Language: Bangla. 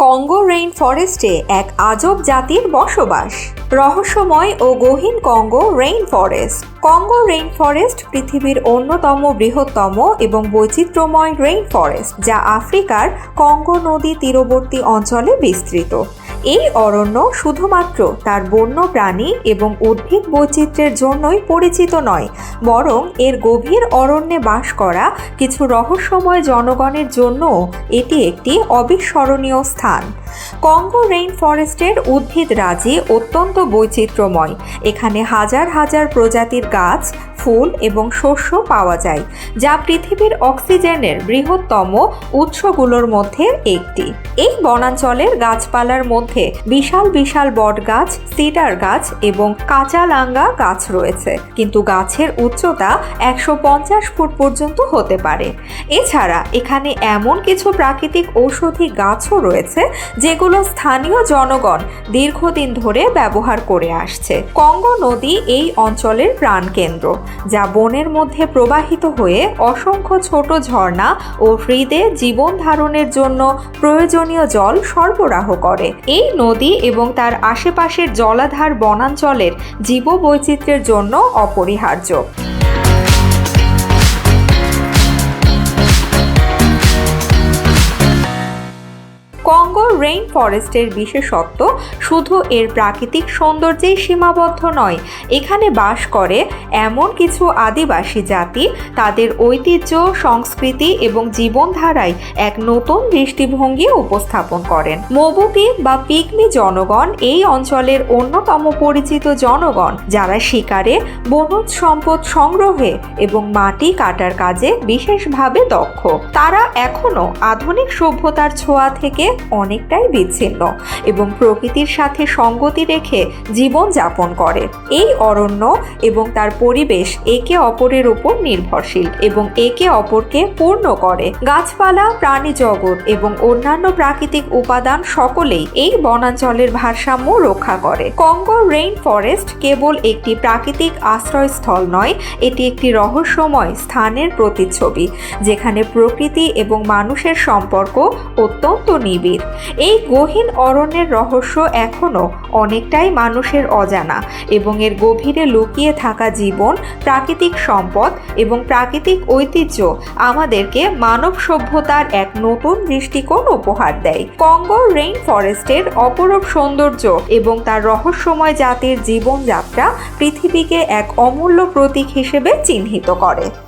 কঙ্গো রেইন ফরেস্টে এক আজব জাতির বসবাস। রহস্যময় ও গহীন Congo rain forest. Congo rain forest পৃথিবীর অন্যতম বৃহত্তম এবং বৈচিত্র্যময় রেইন ফরেস্ট, যা আফ্রিকার কঙ্গো নদী তীরবর্তী অঞ্চলে বিস্তৃত। এই অরণ্য শুধুমাত্র তার বন্য প্রাণী এবং উদ্ভিদ বৈচিত্র্যের জন্যই পরিচিত নয়, বরং এর গভীর অরণ্যে বাস করা কিছু রহস্যময় জনগণের জন্যও এটি একটি অবিস্মরণীয় স্থান। কঙ্গো রেইন ফরেস্টের উদ্ভিদ রাজি অত্যন্ত বৈচিত্র্যময়। এখানে হাজার হাজার প্রজাতির গাছ ফুল এবং শস্য পাওয়া যায়, যা পৃথিবীর অক্সিজেনের বৃহত্তম উৎসগুলোর মধ্যে একটি। এই বনাঞ্চলের গাছপালার মধ্যে বিশাল বিশাল বট গাছ সিডার গাছ এবং কাঁচালাঙ্গা গাছ রয়েছে। কিন্তু গাছের উচ্চতা একশো পঞ্চাশ ফুট পর্যন্ত হতে পারে। এছাড়া এখানে এমন কিছু প্রাকৃতিক ঔষধি গাছও রয়েছে, যেগুলো স্থানীয় জনগণ দীর্ঘদিন ধরে ব্যবহার করে আসছে। কঙ্গো নদী এই অঞ্চলের প্রাণকেন্দ্র। যা বনের মধ্যে প্রবাহিত হয়ে অসংখ্য ছোট ঝর্ণা ও হ্রদে জীবন ধারণের জন্য প্রয়োজনীয় জল সরবরাহ করে। এই নদী এবং তার আশেপাশের জলাধার বনাঞ্চলের জীববৈচিত্র্যের জন্য অপরিহার্য। কঙ্গো রেইন ফরেস্টের বিশেষত্ব শুধু এর প্রাকৃতিক সৌন্দর্যেই সীমাবদ্ধ নয়, এখানে বাস করে এমন কিছু আদিবাসী জাতি তাদের ঐতিহ্য, সংস্কৃতি এবং জীবনধারায় এক নতুন দৃষ্টিভঙ্গি উপস্থাপন করেন। মবুটি বা পিগমি জনগণ এই অঞ্চলের অন্যতম পরিচিত জনগণ যারা শিকারে বনজ সম্পদ সংগ্রহে এবং মাটি কাটার কাজে বিশেষভাবে দক্ষ। তারা এখনও আধুনিক সভ্যতার ছোঁয়া থেকে অনেকটাই বিচ্ছিন্ন এবং প্রকৃতির সাথে সঙ্গতি রেখে জীবন যাপন করে। এই অরণ্য এবং তার পরিবেশ একে অপরের উপর নির্ভরশীল এবং একে অপরকে পূর্ণ করে। গাছপালা প্রাণী জগৎ এবং অন্যান্য প্রাকৃতিক উপাদান সকলেই এই বনাঞ্চলের ভারসাম্য রক্ষা করে। কঙ্গো রেইন ফরেস্ট কেবল একটি প্রাকৃতিক আশ্রয়স্থল নয়, এটি একটি রহস্যময় স্থানের প্রতিচ্ছবি, যেখানে প্রকৃতি এবং মানুষের সম্পর্ক অত্যন্ত নিবিড়। এই গহীন অরণ্যের রহস্য এখনও অনেকটাই মানুষের অজানা এবং এর গভীরে লুকিয়ে থাকা জীবন, প্রাকৃতিক সম্পদ এবং প্রাকৃতিক ঐতিহ্য আমাদেরকে মানব সভ্যতার এক নতুন দৃষ্টিকোণ উপহার দেয়। কঙ্গো রেইন ফরেস্টের অপরূপ সৌন্দর্য এবং তার রহস্যময় জাতির জীবনযাত্রা পৃথিবীকে এক অমূল্য প্রতীক হিসেবে চিহ্নিত করে।